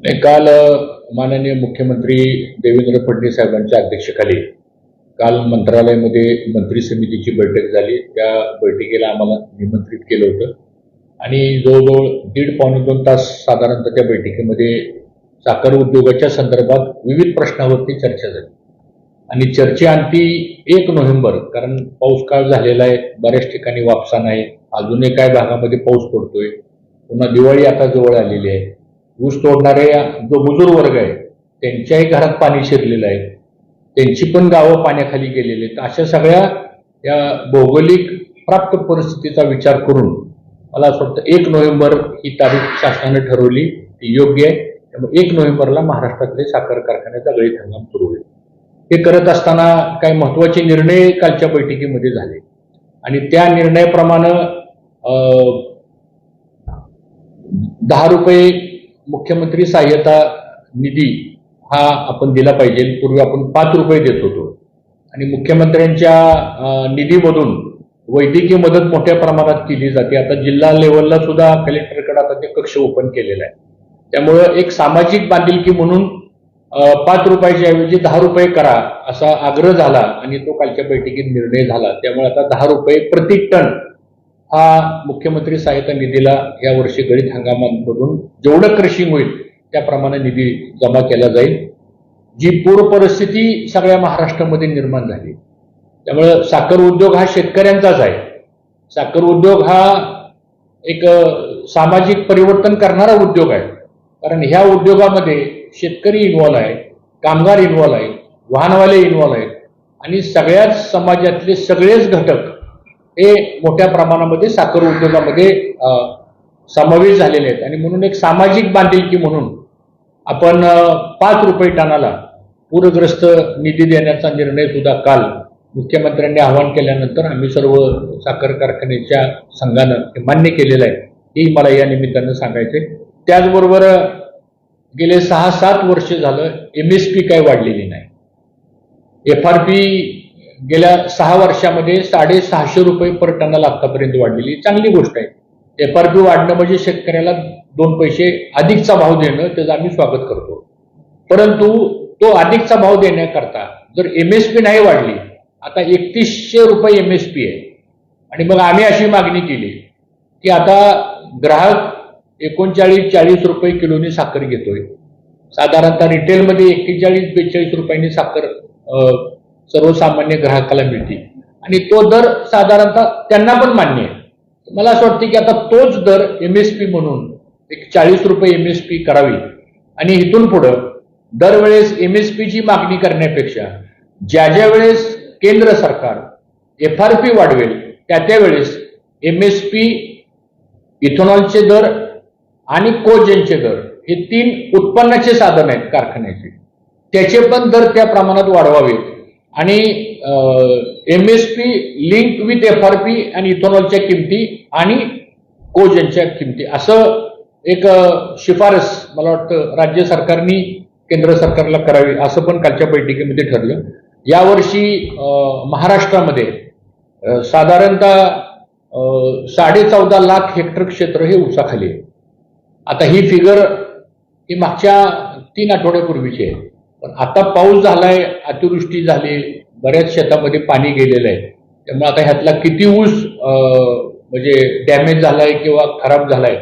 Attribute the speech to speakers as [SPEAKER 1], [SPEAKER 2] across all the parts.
[SPEAKER 1] नाही, काल माननीय मुख्यमंत्री देवेंद्र फडणवीस साहेबांच्या अध्यक्षतेखाली. काल मंत्रालयामध्ये मंत्री समितीची बैठक झाली. त्या बैठकीला आम्हाला निमंत्रित केलं होतं. आणि जवळजवळ दीड पावणे दोन तास साधारणतः त्या बैठकीमध्ये साखर उद्योगाच्या संदर्भात विविध प्रश्नावरती चर्चा झाली. आणि चर्चेअंती एक नोव्हेंबर कारण पाऊस काळ झालेला आहे बऱ्याच ठिकाणी वापसा नाही. अजूनही काही भागामध्ये पाऊस पडतोय. पुन्हा दिवाळी आता जवळ आलेली आहे. ऊस तोडणारे जो मजूर वर्ग आहे त्यांच्याही घरात पाणी शिरलेलं आहे. त्यांची पण गावं पाण्याखाली गेलेली आहेत. अशा सगळ्या या भौगोलिक प्राप्त परिस्थितीचा विचार करून मला असं वाटतं एक नोव्हेंबर ही तारीख शासनाने ठरवली ती योग्य आहे. त्यामुळे एक नोव्हेंबरला महाराष्ट्रातले साखर कारखान्याचा गळीत हंगाम सुरू होईल. हे करत असताना काही महत्त्वाचे निर्णय कालच्या बैठकीमध्ये झाले. आणि त्या निर्णयाप्रमाणे दहा रुपये मुख्यमंत्री सहाय्यता निधी हा आपण दिला पाहिजे. पूर्वी आपण पाच रुपये देत होतो. आणि मुख्यमंत्र्यांच्या निधीमधून वैद्यकीय मदत मोठ्या प्रमाणात केली जाते. आता जिल्हा लेवलला सुद्धा कलेक्टरकडे आता ते कक्ष ओपन केलेला आहे. त्यामुळं एक सामाजिक बांधिलकी म्हणून पाच रुपयाच्या ऐवजी दहा रुपये करा असा आग्रह झाला आणि तो कालच्या बैठकीत निर्णय झाला. त्यामुळे आता दहा रुपये प्रति टन हा मुख्यमंत्री सहायता निधीला या वर्षी गळीत हंगामामधून जेवढं क्रशिंग होईल त्याप्रमाणे निधी जमा केला जाईल जी पूर परिस्थिती सगळ्या महाराष्ट्रामध्ये निर्माण झाली. त्यामुळं साखर उद्योग हा शेतकऱ्यांचाच आहे. साखर उद्योग हा एक सामाजिक परिवर्तन करणारा उद्योग आहे. कारण ह्या उद्योगामध्ये शेतकरी इन्व्हॉल्व आहे कामगार इन्व्हॉल्व आहे वाहनवाले इन्व्हॉल्व आहेत आणि सगळ्याच समाजातले सगळेच घटक हे मोठ्या प्रमाणामध्ये साखर उद्योगामध्ये समावेश झालेले आहेत. आणि म्हणून एक सामाजिक बांधिलकी म्हणून आपण पाच रुपये टनाला पूरग्रस्त निधी देण्याचा निर्णय सुद्धा काल मुख्यमंत्र्यांनी आवाहन केल्यानंतर आम्ही सर्व साखर कारखान्याच्या संघानं मान्य केलेलं आहे. हे मला या निमित्तानं सांगायचंय. त्याचबरोबर गेले सहा सात वर्ष झालं एम एस पी काय वाढलेली नाही. एफ आर पी गेल्या सहा वर्षामध्ये साडेसहाशे रुपये पर टनाला आतापर्यंत वाढलेली चांगली गोष्ट आहे. एफ आर पी वाढणं म्हणजे शेतकऱ्याला दोन पैसे अधिकचा भाव देणं त्याचं आम्ही स्वागत करतो. परंतु तो अधिकचा भाव देण्याकरता जर एम एस पी नाही वाढली आता एकतीसशे रुपये एम एस पी आहे. आणि मग आम्ही अशी मागणी केली की आता ग्राहक एकोणचाळीस चाळीस रुपये किलोनी साखर घेतोय. साधारणतः रिटेलमध्ये एक्केचाळीस बेचाळीस रुपयांनी साखर सर्वसामान्य ग्राहकाला मिळते. आणि तो दर साधारणतः त्यांना पण मान्य आहे. मला असं वाटतं की आता तोच दर एम एस पी म्हणून एक चाळीस रुपये एम एस पी करावी. आणि इथून पुढं दरवेळेस एम एस पीची मागणी करण्यापेक्षा ज्या ज्या वेळेस केंद्र सरकार एफ आर पी वाढवेल त्या त्यावेळेस एम एस पी इथेनॉलचे दर आणि कोजेनचे दर हे तीन उत्पन्नाचे साधन आहेत कारखान्याचे. त्याचे पण दर त्या प्रमाणात वाढवावेत. आणि M S P link with F R P आणि इथोनॉलच्या किमती आणि कोजनच्या किमती. असं एक शिफारस मला वाटतं राज्य सरकारनी केंद्र सरकारला करावी असं पण कालच्या बैठकीमध्ये ठरलं. यावर्षी महाराष्ट्रामध्ये साधारणतः साडे चौदा लाख हेक्टर क्षेत्र हे ऊसाखाली आहे. आता ही फिगर ही मागच्या तीन आठवड्यापूर्वीची आहे. पण आता पाऊस झालाय अतिवृष्टी झाली बऱ्याच शेतामध्ये पाणी गेलेलं आहे. त्यामुळे आता ह्यातला किती ऊस म्हणजे डॅमेज झालाय किंवा खराब झालाय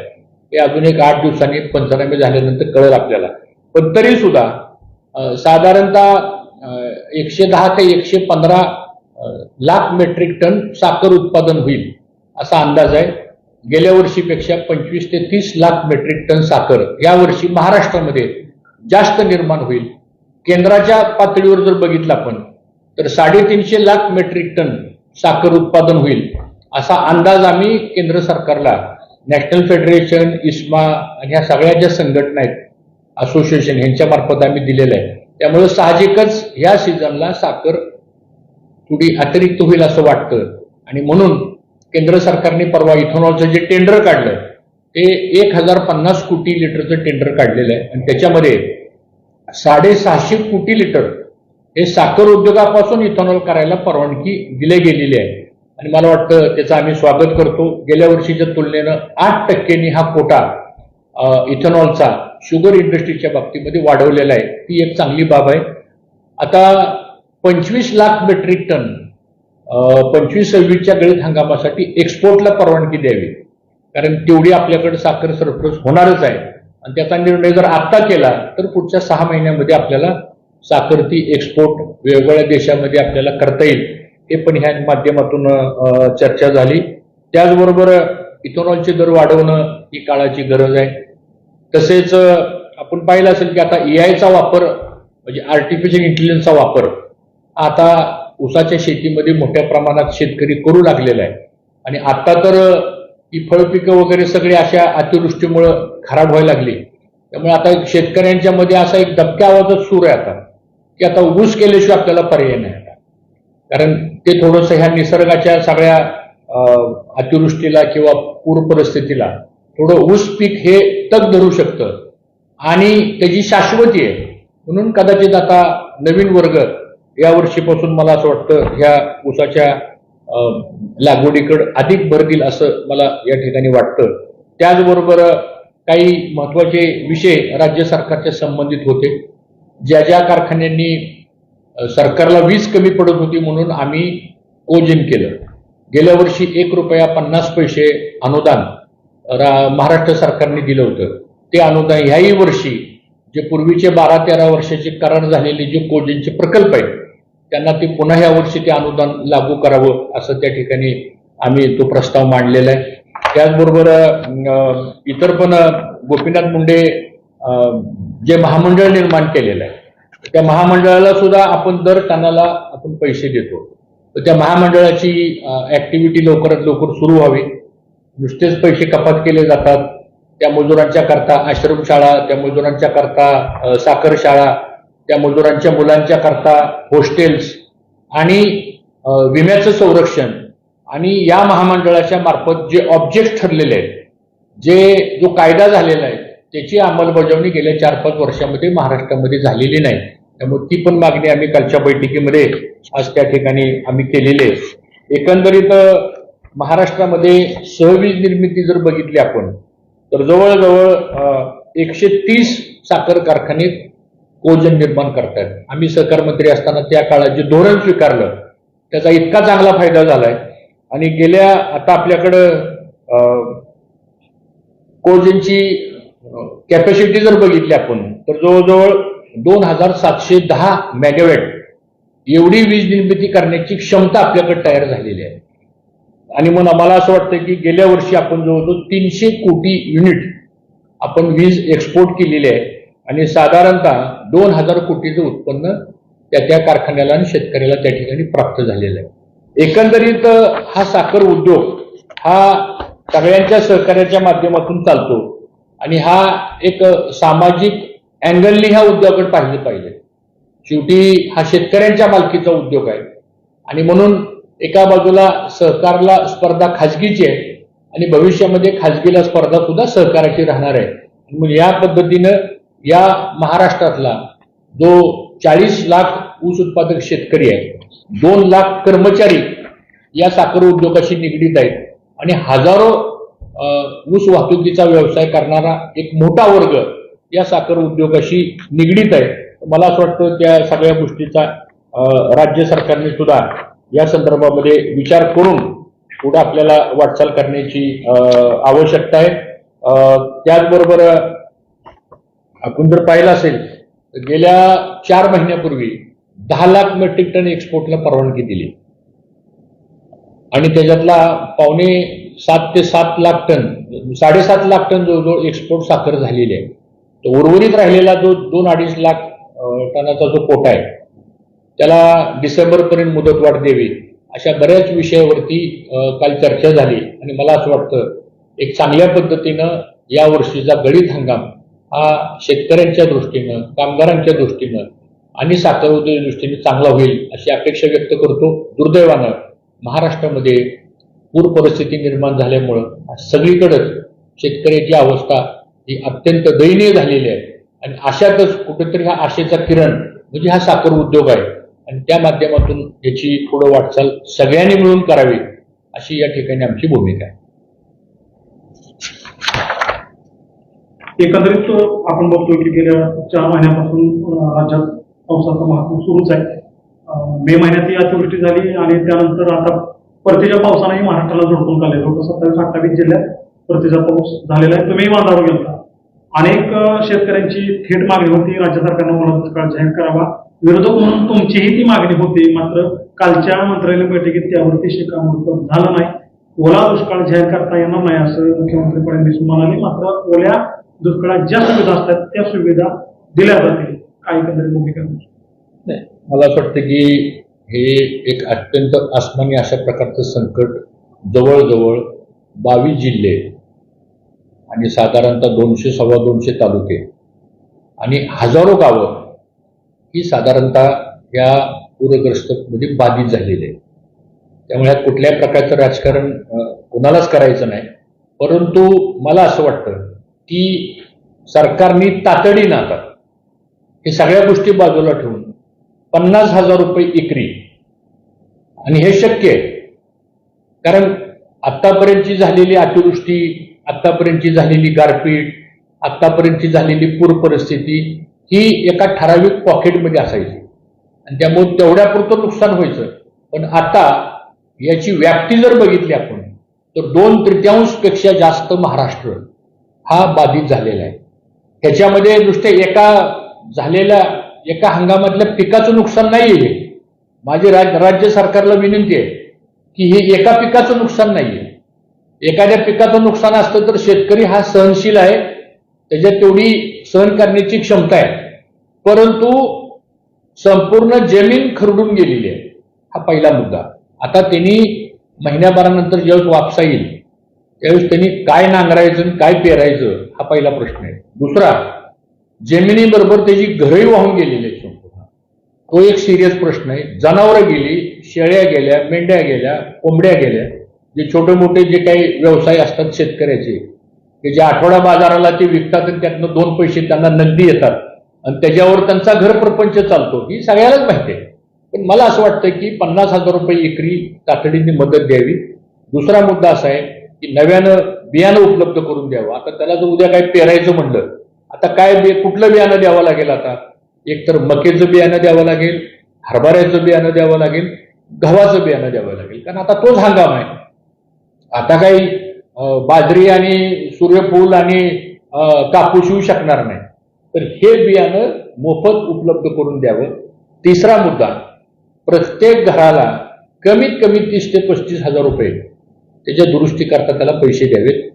[SPEAKER 1] हे अजून एक आठ दिवसांनी पंचनामे झाल्यानंतर कळेल आपल्याला. पण तरी सुद्धा साधारणतः एकशे दहा ते एकशे पंधरा लाख मेट्रिक टन साखर उत्पादन होईल असा अंदाज आहे. गेल्या वर्षीपेक्षा पंचवीस ते तीस लाख मेट्रिक टन साखर या वर्षी महाराष्ट्रामध्ये जास्त निर्माण होईल. केंद्राच्या पातळीवर जर बघितलं आपण तर साडेतीनशे लाख मेट्रिक टन साखर उत्पादन होईल असा अंदाज आम्ही केंद्र सरकारला नॅशनल फेडरेशन इस्मा आणि ह्या सगळ्या ज्या संघटना आहेत असोसिएशन यांच्या मार्फत आम्ही दिलेलं आहे. त्यामुळे साहजिकच ह्या सीझनला साखर थोडी अतिरिक्त होईल असं वाटतं. आणि म्हणून केंद्र सरकारने परवा इथेनॉलचं जे टेंडर काढलं ते एक हजार पन्नास कोटी लिटरचं टेंडर काढलेलं आहे. आणि त्याच्यामध्ये साडेसहाशे कोटी लिटर. हे साखर उद्योगापासून इथेनॉल करायला परवानगी दिली गेलेली आहे. आणि मला वाटतं त्याचं आम्ही स्वागत करतो. गेल्या वर्षीच्या तुलनेनं आठ टक्क्यांनी हा कोटा इथेनॉलचा शुगर इंडस्ट्रीच्या बाबतीमध्ये वाढवलेला आहे. ती एक चांगली बाब आहे. आता पंचवीस लाख मेट्रिक टन पंचवीस सव्वीसच्या गळीत हंगामासाठी एक्सपोर्टला परवानगी द्यावी. कारण तेवढी आपल्याकडे साखर सरप्लस होणारच आहे. आणि त्याचा निर्णय जर आत्ता केला तर पुढच्या सहा महिन्यामध्ये आपल्याला साखर ती एक्सपोर्ट वेगवेगळ्या देशामध्ये आपल्याला करता येईल. हे पण ह्या माध्यमातून चर्चा झाली. त्याचबरोबर इथेनॉलचे दर वाढवणं ही काळाची गरज आहे. तसेच आपण पाहिलं असेल की आता एआयचा वापर म्हणजे आर्टिफिशियल इंटेलिजन्सचा वापर आता ऊसाच्या शेतीमध्ये मोठ्या प्रमाणात शेतकरी करू लागलेला आहे. आणि आता तर की फळपिकं वगैरे सगळी अशा अतिवृष्टीमुळं खराब व्हायला लागली. त्यामुळे आता शेतकऱ्यांच्या मध्ये असा एक दबक्या आवाजात सूर आहे आता की आता ऊस केल्याशिवाय आपल्याला पर्याय नाही आता. कारण ते थोडंसं ह्या निसर्गाच्या सगळ्या अतिवृष्टीला किंवा पूर परिस्थितीला थोडं ऊस पीक हे तग धरू शकतं. आणि त्याची शाश्वती आहे. म्हणून कदाचित आता नवीन वर्ग या वर्षीपासून मला असं वाटतं ह्या ऊसाच्या लागवडीकडं अधिक भर देईल असं मला या ठिकाणी वाटतं. त्याचबरोबर काही महत्त्वाचे विषय राज्य सरकारच्या संबंधित होते. ज्या ज्या कारखान्यांनी सरकारला वीज कमी पडत होती म्हणून आम्ही कोजन केलं. गेल्या वर्षी एक रुपया पन्नास पैसे अनुदान रा- महाराष्ट्र सरकारने दिलं होतं. ते अनुदान ह्याही वर्षी जे पूर्वीचे बारा तेरा वर्षाचे करार झालेले जे कोजनचे प्रकल्प आहेत त्यांना ते पुन्हा ह्या वर्षी ते अनुदान लागू करावं असं त्या ठिकाणी आम्ही तो प्रस्ताव मांडलेला आहे. त्याचबरोबर इतर पण गोपीनाथ मुंडे जे महामंडळ निर्माण केलेलं आहे त्या महामंडळाला सुद्धा आपण दर टनाला आपण पैसे देतो. तर त्या महामंडळाची ऍक्टिव्हिटी लवकरात लवकर सुरू व्हावी. नुसतेच पैसे कपात केले जातात. त्या मजुरांच्या करता आश्रमशाळा त्या मजुरांच्या करता साखर शाळा त्या मजुरांच्या मुलांच्या करता होस्टेल्स आणि विम्याचं संरक्षण आणि या महामंडळाच्या मार्फत जे ऑब्जेक्ट ठरलेले आहेत जे जो कायदा झालेला आहे त्याची अंमलबजावणी गेल्या चार पाच वर्षामध्ये महाराष्ट्रामध्ये झालेली नाही. त्यामुळे ती पण मागणी आम्ही कालच्या बैठकीमध्ये आज त्या ठिकाणी आम्ही केलेली आहे. एकंदरीत महाराष्ट्रामध्ये सहवीज निर्मिती जर बघितली आपण तर जवळजवळ एकशे तीस साखर कारखाने ओजन निर्माण करतायत. आम्ही सहकार मंत्री असताना त्या काळात जे धोरण स्वीकारलं त्याचा इतका चांगला फायदा झालाय. आणि गेल्या आता आपल्याकडं कोजनची कॅपॅसिटी जर बघितली आपण तर जवळजवळ दोन हजार सातशे दहा मेगावॅट एवढी वीज निर्मिती करण्याची क्षमता आपल्याकडे तयार झालेली आहे. आणि मग आम्हाला असं वाटतं की गेल्या वर्षी आपण जवळजवळ तीनशे कोटी युनिट आपण वीज एक्सपोर्ट केलेली आहे. आणि साधारणतः दोन हजार कोटीचं उत्पन्न त्या त्या कारखान्याला आणि शेतकऱ्याला त्या ठिकाणी प्राप्त झालेलं आहे. एकंदरीत हा साखर उद्योग हा सगळ्यांच्या सहकार्याच्या माध्यमातून चालतो आणि हा एक सामाजिक अँगलनी ह्या उद्योगाकडे पाहिलं पाहिजे. शेवटी हा शेतकऱ्यांच्या मालकीचा उद्योग आहे. आणि म्हणून एका बाजूला सहकारला स्पर्धा खाजगीची आहे आणि भविष्यामध्ये खाजगीला स्पर्धा सुद्धा सहकाराची राहणार आहे. मग या पद्धतीनं या महाराष्ट्रातला जो चाळीस लाख ऊस उत्पादक शेतकरी आहे दोन लाख कर्मचारी या साखर उद्योगाशी निगडीत आहेत आणि हजारो ऊस वाहतुकीचा व्यवसाय करणारा एक मोठा वर्ग या साखर उद्योगाशी निगडीत आहे. मला असं वाटतं त्या सगळ्या गोष्टीचा राज्य सरकारने सुद्धा या संदर्भामध्ये विचार करून पुढे आपल्याला वाटचाल करण्याची आवश्यकता आहे. त्याचबरोबर आपण जर पाहिलं असेल तर गेल्या चार महिन्यापूर्वी दहा लाख मेट्रिक टन एक्सपोर्टला परवानगी दिली. आणि त्याच्यातला पावणे सात ते सात लाख टन साडेसात लाख टन जवळजवळ एक्सपोर्ट साखर झालेली आहे. तर उर्वरित राहिलेला जो दोन अडीच लाख टनाचा जो कोटा आहे त्याला डिसेंबरपर्यंत मुदतवाढ द्यावी अशा बऱ्याच विषयावरती काल चर्चा झाली. आणि मला असं वाटतं एक चांगल्या पद्धतीनं या वर्षीचा गळीत हंगाम हा शेतकऱ्यांच्या दृष्टीनं कामगारांच्या दृष्टीनं आणि साखर उद्योग दृष्टीने चांगला होईल अशी अपेक्षा व्यक्त करतो. दुर्दैवानं महाराष्ट्रामध्ये पूर परिस्थिती निर्माण झाल्यामुळं सगळीकडंच शेतकऱ्याची अवस्था ही अत्यंत दयनीय झालेली आहे. आणि अशातच कुठेतरी हा आशेचा किरण म्हणजे हा साखर उद्योग आहे. आणि त्या माध्यमातून याची पुढं वाटचाल सगळ्यांनी मिळून करावी अशी या ठिकाणी आमची भूमिका आहे.
[SPEAKER 2] एकंदरीत आपण बघतोय की गेल्या चार महिन्यापासून राज्यात पावसाचा महापूर सुरूच आहे. मे महिन्यात ही अतिवृष्टी झाली आणि त्यानंतर आता परतीच्या पावसानेही महाराष्ट्राला झोडपून काढले. होतं सत्तावीस अठ्ठावीस जिल्ह्यात परतीचा पाऊस झालेला आहे. तुम्ही बांधावर गेला अनेक शेतकऱ्यांची थेट मागणी होती. राज्य सरकारनं मला दुष्काळ जाहीर करावा. विरोधक म्हणून तुमचीही ती मागणी होती. मात्र कालच्या मंत्रालय बैठकीत त्यावरती शिक्कामोर्तब झालं नाही. ओला दुष्काळ जाहीर करता येणार नाही असं मुख्यमंत्री फडणवीस म्हणाले. मात्र ओल्या दुष्काळात ज्या सुविधा असतात त्या सुविधा दिल्या जातील. काय एकंदरीत भूमिका
[SPEAKER 1] नाही मला असं वाटतं की हे एक अत्यंत अस्मानी अशा प्रकारचं संकट जवळजवळ बावीस जिल्हे आणि साधारणतः दोनशे सव्वा दोनशे तालुके आणि हजारो गावं ही साधारणतः या पूरग्रस्त म्हणजे बाधित झालेली आहे त्यामुळे कुठल्या प्रकारचं राजकारण कोणालाच करायचं नाही. परंतु मला असं वाटतं की सरकारने तातडीनं आता हे सगळ्या गोष्टी बाजूला ठेवून पन्नास हजार रुपये इकरी. आणि हे शक्य आहे. कारण आत्तापर्यंतची झालेली अतिवृष्टी आत्तापर्यंतची झालेली गारपीट आत्तापर्यंतची झालेली पूर परिस्थिती ही एका ठराविक पॉकेटमध्ये असायची. आणि त्यामुळे तेवढ्यापुरतं नुकसान व्हायचं. पण आता याची व्याप्ती जर बघितली आपण तर दोन तृतीयांशपेक्षा जास्त महाराष्ट्र हा बाधित झालेला आहे. ह्याच्यामध्ये नुसते एका झालेल्या एका हंगामातल्या पिकाचं नुकसान नाही आहे. माझी राज राज्य सरकारला विनंती आहे की हे एका पिकाचं नुकसान नाही आहे. एखाद्या पिकाचं नुकसान असतं तर शेतकरी हा सहनशील आहे. त्याच्यात तेवढी सहन करण्याची क्षमता आहे. परंतु संपूर्ण जमीन खरडून गेलेली आहे. हा पहिला मुद्दा. आता त्यांनी महिन्याभरानंतर जेव्हा वापसा येईल. त्यावेळेस त्यांनी काय नांगरायचं आणि काय पेरायचं हा पहिला प्रश्न आहे. दुसरा जमिनीबरोबर त्याची घरही वाहून गेलेली आहेत संपूर्ण. तो एक सिरियस प्रश्न आहे. जनावरं गेली शेळ्या गेल्या मेंढ्या गेल्या कोंबड्या गेल्या. जे छोटे मोठे जे काही व्यवसाय असतात शेतकऱ्याचे की जे आठवडा बाजाराला ते विकतात आणि त्यातनं दोन पैसे त्यांना नगदी येतात आणि त्याच्यावर त्यांचा घर प्रपंच चालतो ही सगळ्यालाच माहिती आहे. पण मला असं वाटतं की पन्नास हजार रुपये एकरी तातडीने मदत द्यावी. दुसरा मुद्दा असा आहे की नव्यानं बियाणं उपलब्ध करून द्यावं. आता त्याला जर उद्या काय पेरायचं म्हणलं आता काय बे कुठलं बियाणं द्यावं लागेल आता? एक तर मकेचं बियाणं द्यावं लागेल हरभऱ्याचं बियाणं द्यावं लागेल गव्हाचं बियाणं द्यावं लागेल. कारण आता तोच हंगाम आहे. आता काही बाजरी आणि सूर्यफूल आणि कापूस येऊ शकणार नाही. तर हे बियाणं मोफत उपलब्ध करून द्यावं. तिसरा मुद्दा प्रत्येक घराला कमीत कमी तीस ते पस्तीस हजार रुपये त्याच्या दुरुस्ती करता त्याला पैसे द्यावेत.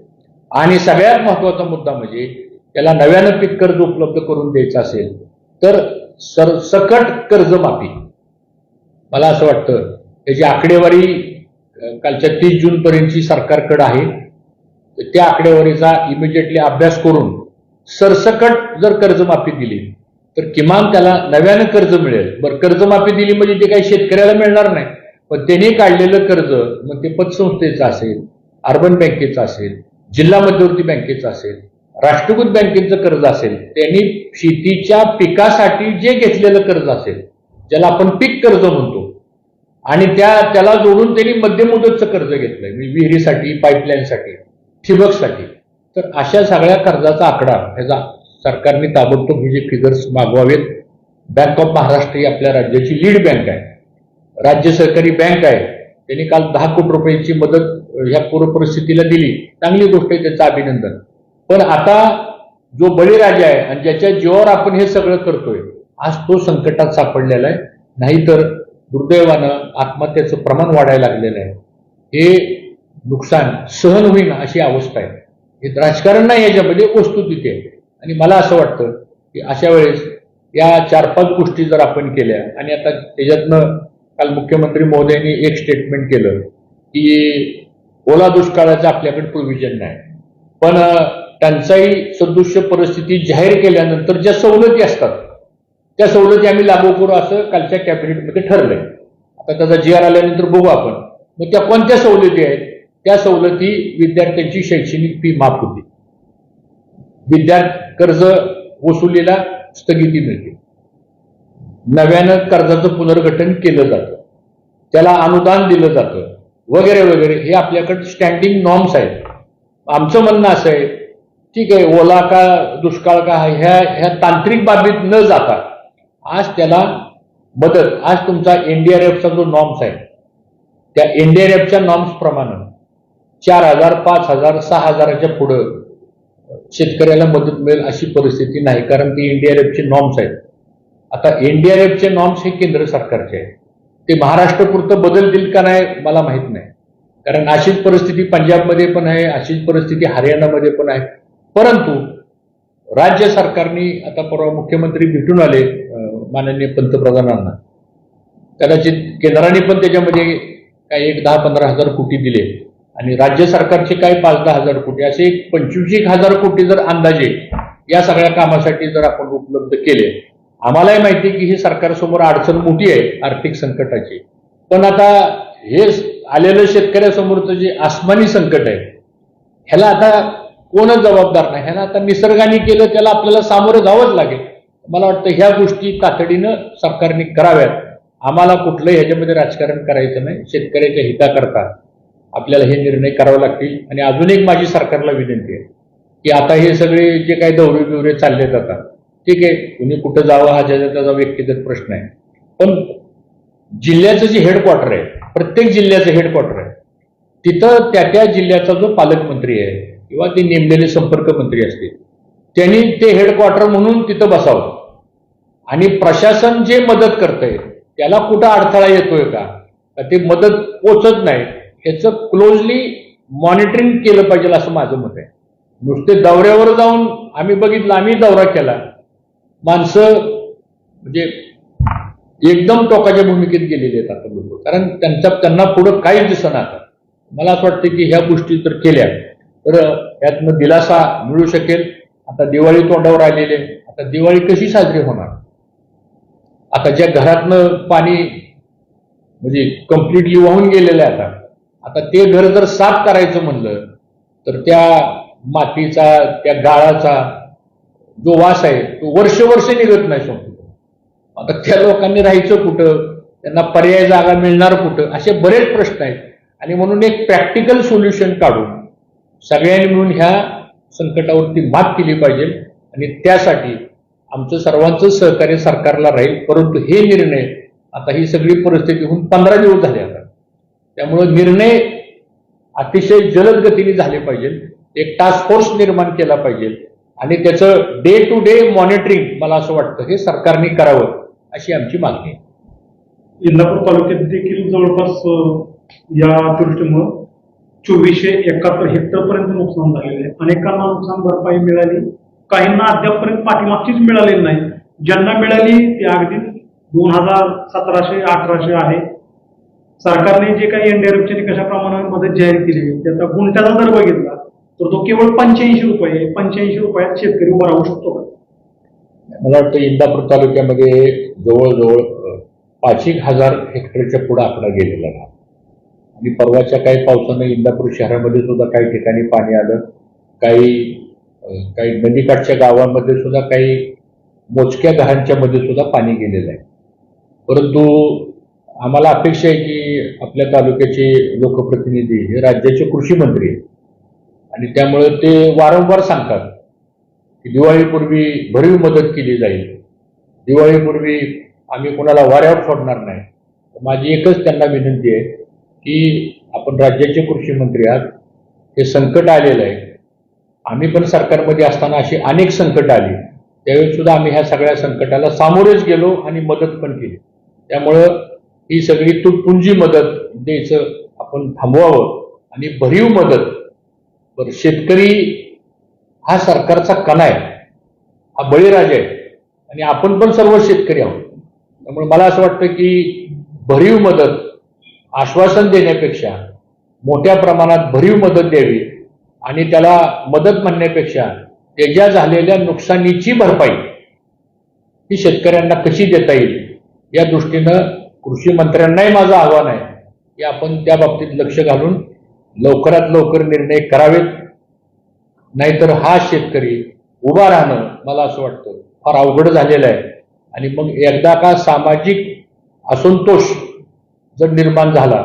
[SPEAKER 1] आणि सगळ्यात महत्त्वाचा मुद्दा म्हणजे त्याला नव्यानं पीक कर्ज उपलब्ध करून द्यायचं असेल तर सर सकट कर्जमाफी. मला असं वाटतं त्याची आकडेवारी कालच्या तीस जूनपर्यंतची सरकारकडं सरकारकडे आहे. तर त्या आकडेवारीचा इमिजिएटली अभ्यास करून सरसकट जर कर्जमाफी दिली तर किमान त्याला नव्यानं कर्ज मिळेल. बरं कर्जमाफी दिली म्हणजे ते काही शेतकऱ्याला मिळणार नाही. पण त्यांनी काढलेलं कर्ज मग ते पतसंस्थेचं असेल अर्बन बँकेचं असेल जिल्हा मध्यवर्ती बँकेचं असेल राष्ट्रीयकृत बँकेचं कर्ज असेल त्यांनी शेतीच्या पिकासाठी जे घेतलेलं कर्ज असेल ज्याला आपण पीक कर्ज म्हणतो आणि त्या त्याला जोडून त्यांनी मध्य मुदतचं कर्ज घेतलंय म्हणजे विहिरीसाठी पाईपलाईनसाठी ठिबकसाठी. तर अशा सगळ्या कर्जाचा आकडा ह्याचा सरकारने ताबडतोब हे जे फिगर्स मागवावेत. बँक ऑफ महाराष्ट्र ही आपल्या राज्याची लीड बँक आहे. राज्य सहकारी बँक आहे. त्यांनी काल दहा कोटी रुपयांची मदत ह्या पूर परिस्थितीला दिली. चांगली गोष्ट आहे त्याचं अभिनंदन. पण आता जो बळीराजा आहे आणि ज्याच्या जीवावर आपण हे सगळं करतोय आज तो संकटात सापडलेला आहे. नाहीतर दुर्दैवानं आत्महत्येचं प्रमाण वाढायला लागलेलं आहे. हे नुकसान सहन होईन अशी अवस्था आहे. हे राजकारण नाही याच्यामध्ये वस्तू आहे आणि मला असं वाटतं की अशा वेळेस या चार पाच गोष्टी जर आपण केल्या आणि आता त्याच्यातनं काल मुख्यमंत्री महोदयांनी एक स्टेटमेंट केलं की ओला दुष्काळाचं आपल्याकडे प्रोव्हिजन नाही. पण टंचाई सदृश्य परिस्थिती जाहीर केल्यानंतर ज्या सवलती असतात त्या सवलती आम्ही लागू करू असं कालच्या कॅबिनेटमध्ये ठरलंय. आता त्याचा जी आर आल्यानंतर बघू आपण. मग त्या कोणत्या सवलती आहेत? त्या सवलती विद्यार्थ्यांची शैक्षणिक फी माफ होती. विद्यार्थी कर्ज वसुलीला स्थगिती मिळते. नव्यानं कर्जाचं पुनर्गठन केलं जातं. त्याला अनुदान दिलं जातं. वगैरे वगैरे. हे आपल्याकडे स्टँडिंग नॉर्म्स आहेत. आमचं म्हणणं असं आहे ठीक आहे ओला का दुष्काळ का ह्या ह्या तांत्रिक बाबीत न जाता आज त्याला मदत आज तुमचा एनडीआरएफचा जो नॉर्म्स आहे त्या एनडीआरएफच्या नॉर्म्स प्रमाणे चार हजार पाच हजार सहा हजाराच्या पुढं शेतकऱ्याला मदत मिळेल अशी परिस्थिती नाही कारण ती एनडीआरएफचे नॉर्म्स आहेत. आता एनडीआरएफचे नॉर्म्स हे केंद्र सरकारचे आहे ते महाराष्ट्रपुरतं बदलतील का नाही मला माहीत नाही. कारण अशीच परिस्थिती पंजाबमध्ये पण आहे अशीच परिस्थिती हरियाणामध्ये पण आहे. परंतु राज्य सरकारने आता परवा मुख्यमंत्री भेटून आले माननीय पंतप्रधानांना. कदाचित केंद्राने पण त्याच्यामध्ये काही एक दहा पंधरा हजार कोटी दिले. आणि राज्य सरकारचे काही पाच दहा हजार कोटी असे एक पंचवीस एक हजार कोटी जर अंदाजे या सगळ्या कामासाठी जर आपण उपलब्ध केले आम्हालाही माहिती आहे की ही सरकारसमोर अडचण मोठी आहे आर्थिक संकटाची. पण आता हे आलेलं शेतकऱ्यासमोरचं जे आसमानी संकट आहे ह्याला आता कोणच जबाबदार नाही. ह्याला आता निसर्गाने केलं त्याला आपल्याला सामोरं जावंच लागेल. मला वाटतं ह्या गोष्टी तातडीनं सरकारने कराव्यात. आम्हाला कुठलंही ह्याच्यामध्ये राजकारण करायचं नाही. शेतकऱ्याच्या हिताकरता आपल्याला हे निर्णय करावे लागतील. आणि अजून एक माझी सरकारला विनंती आहे की आता हे सगळे जे काही दौरे बिवरे चालले जातात ठीक आहे कुणी कुठं जावं हा ज्याचा त्याचा व्यक्तिगत प्रश्न आहे. पण जिल्ह्याचं जे हेडक्वार्टर आहे प्रत्येक जिल्ह्याचं हेडक्वार्टर आहे तिथं त्या त्या जिल्ह्याचा जो पालकमंत्री आहे किंवा ते नेमलेले संपर्क मंत्री असतील त्यांनी ते हेडक्वार्टर म्हणून तिथं बसावं. आणि प्रशासन जे मदत करतंय त्याला कुठं अडथळा येतोय का ते मदत पोचत नाही ह्याचं क्लोजली मॉनिटरिंग केलं पाहिजे असं माझं मत आहे. नुसते दौऱ्यावर जाऊन आम्ही बघितलं आम्ही दौरा केला माणसं म्हणजे एकदम टोकाच्या भूमिकेत गेलेले आहेत आता लोक कारण त्यांचा त्यांना पुढं काहीच दिसणार आता. मला असं वाटतं की ह्या गोष्टी जर केल्या तर यातनं दिलासा मिळू शकेल. आता दिवाळी तोंडावर आलेली आहे. आता दिवाळी कशी साजरी होणार? आता ज्या घरातनं पाणी म्हणजे कम्प्लिटली वाहून गेलेलं आहे आता आता ते घर जर साफ करायचं म्हणलं तर त्या मातीचा त्या गाळाचा जो वास आहे तो वर्ष वर्ष निघत नाही संपूर्ण आता त्या लोकांनी राहायचं कुठं? त्यांना पर्याय जागा मिळणार कुठं? असे बरेच प्रश्न आहेत. आणि म्हणून एक प्रॅक्टिकल सोल्युशन काढून सगळ्यांनी मिळून ह्या संकटावरती मात केली पाहिजे. आणि त्यासाठी आमचं सर्वांचं सहकार्य सरकारला राहील. परंतु हे निर्णय आता ही सगळी परिस्थिती होऊन पंधरा दिवस झाले आता. त्यामुळं निर्णय अतिशय जलद गतीने झाले पाहिजे एक टास्क फोर्स निर्माण केला पाहिजे आणि त्याचं डे टू डे मॉनिटरिंग मला असं वाटतं हे सरकारने करावं अशी आमची मागणी आहे.
[SPEAKER 2] इंदापूर तालुक्यात देखील जवळपास या अतिवृष्टीमुळं चोवीसशे एकाहत्तर हेक्टर पर्यंत नुकसान झालेलं आहे. अनेकांना नुकसान भरपाई मिळाली. काहींना अद्यापपर्यंत पाठीमागचीच मिळालेली नाही. ज्यांना मिळाली ती अगदी दोन हजार सतराशे अठराशे आहे. सरकारने जे काही एनडीआरएफच्या निकषाप्रमाणे मदत जाहीर केली त्याचा गुंठ्याचा दर बघितला तर तो केवळ पंच्याऐंशी रुपये पंच्याऐंशी रुपयात शेतकरी उभा राहू शकतो का?
[SPEAKER 1] मला वाटतं इंदापूर तालुक्यामध्ये जवळजवळ पाच एक हजार हेक्टरच्या पुढे आकडा गेलेला ना आणि परवाच्या काही पावसानं इंदापूर शहरामध्ये सुद्धा काही ठिकाणी पाणी आलं. काही काही नदीकाठच्या गावांमध्ये सुद्धा काही मोजक्या घरांच्या मध्ये सुद्धा पाणी गेलेलं आहे. परंतु आम्हाला अपेक्षा आहे की आपल्या तालुक्याचे लोकप्रतिनिधी हे राज्याचे कृषी मंत्री आहेत. आणि त्यामुळे ते वारंवार सांगतात की दिवाळीपूर्वी भरीव मदत केली जाईल. दिवाळीपूर्वी आम्ही कोणाला वाऱ्यावर सोडणार नाही. तर माझी एकच त्यांना विनंती आहे की आपण राज्याचे कृषी मंत्री आहात. हे संकट आलेलं आहे. आम्ही पण सरकारमध्ये असताना अशी अनेक संकट आली. त्यावेळी सुद्धा आम्ही ह्या सगळ्या संकटाला सामोरेच गेलो आणि मदत पण केली. त्यामुळं ही सगळी तुटपुंजी मदत द्यायचं आपण थांबवावं आणि भरीव मदत बरं शेतकरी हा सरकारचा कणा आहे. हा बळीराजा आहे. आणि आपण पण सर्व शेतकरी आहोत. त्यामुळे मला असं वाटतं की भरीव मदत आश्वासन देण्यापेक्षा मोठ्या प्रमाणात भरीव मदत द्यावी आणि त्याला मदत म्हणण्यापेक्षा त्याच्या झालेल्या नुकसानीची भरपाई ही शेतकऱ्यांना कशी देता येईल या दृष्टीनं कृषी मंत्र्यांनाही माझं आव्हान आहे की आपण त्या बाबतीत लक्ष घालून लवकरात लवकर निर्णय करावेत. नाहीतर हा शेतकरी उभा राहणं मला असं वाटतं फार अवघड झालेलं आहे. आणि मग एकदा का सामाजिक असंतोष जर निर्माण झाला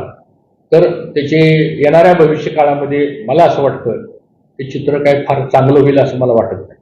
[SPEAKER 1] तर त्याचे येणाऱ्या भविष्य काळामध्ये मला असं वाटतं ते चित्र काय फार चांगलं होईल असं मला वाटत नाही.